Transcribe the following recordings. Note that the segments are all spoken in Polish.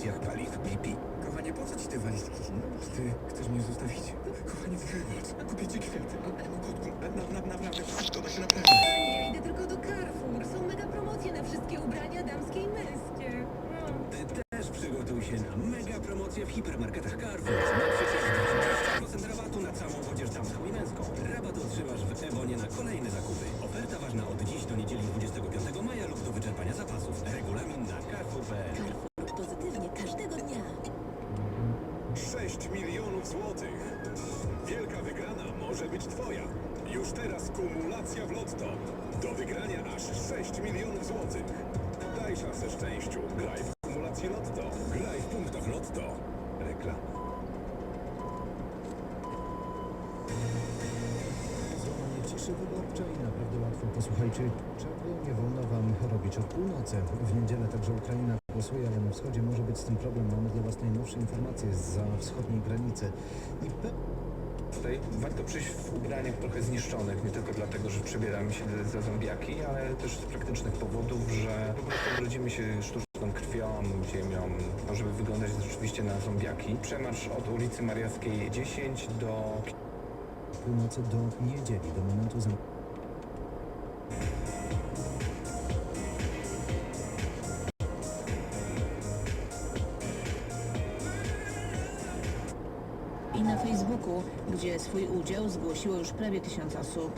stacjach paliw BP. Kochanie, po co ci te walizki? Ty chcesz mnie zostawić? Kochanie, wybacz. Kupię ci kwiaty. No, no kotku, na, na, naprawdę wszystko da się naprawić. Nie, idę tylko do Carrefour. Są mega promocje na wszystkie ubrania damskie i męskie. No. Ty też przygotuj się na mega promocje w hipermarketach Carrefour. Na przykład 20% rabatu na całą odzież damską i męską. Rabat otrzymasz w Evonie na kolejne zakupy. Oferta ważna od dziś do niedzieli 25 maja lub do wyczerpania zapasów. Regulamin na carrefour.pl może być Twoja. Już teraz kumulacja w Lotto. Do wygrania aż 6 milionów złotych. Daj szansę szczęściu. Graj w kumulację Lotto. Graj w punktach Lotto. Reklama. Złamanie ciszy wyborczej naprawdę łatwo. Posłuchajcie, czego nie wolno wam robić od północy. W niedzielę także Ukraina głosuje, ale na wschodzie może być z tym problem. Mamy dla was najnowsze informacje za wschodniej granicy. I pe... Tutaj warto przyjść w ubraniach trochę zniszczonych, nie tylko dlatego, że przebieramy się za zombiaki, ale też z praktycznych powodów, że po prostu odrodzimy się sztuczną krwią, ziemią, no, żeby wyglądać rzeczywiście na zombiaki. Przemarsz od ulicy Mariackiej 10 do północy do niedzieli, do momentu zam... I na Facebooku, gdzie swój udział zgłosiło już prawie tysiąc osób.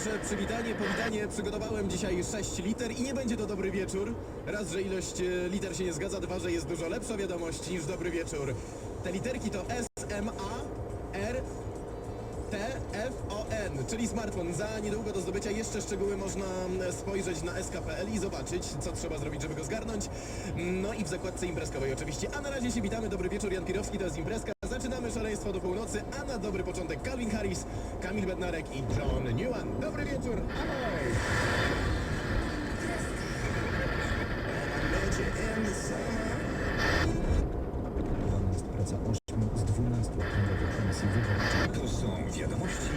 Dzisiejsze przywitanie, powitanie przygotowałem dzisiaj 6 liter i nie będzie to dobry wieczór. Raz, że ilość e, liter się nie zgadza, dwa, że jest dużo lepsza wiadomość niż dobry wieczór. Te literki to S, M, A, R, T, F, O, N, czyli smartfon. Za niedługo do zdobycia jeszcze szczegóły można spojrzeć na sk.pl i zobaczyć, co trzeba zrobić, żeby go zgarnąć. No i w zakładce imprezkowej oczywiście. A na razie się witamy. Dobry wieczór, Jan Pirowski, to jest imprezka. Zaczynamy szaleństwo do północy, a na dobry początek Calvin Harris, Kamil Bednarek i John Newman. Dobry wieczór, ahoj! Planowana jest praca 8 z 12 okręgowych komisji wyborczych. To są wiadomości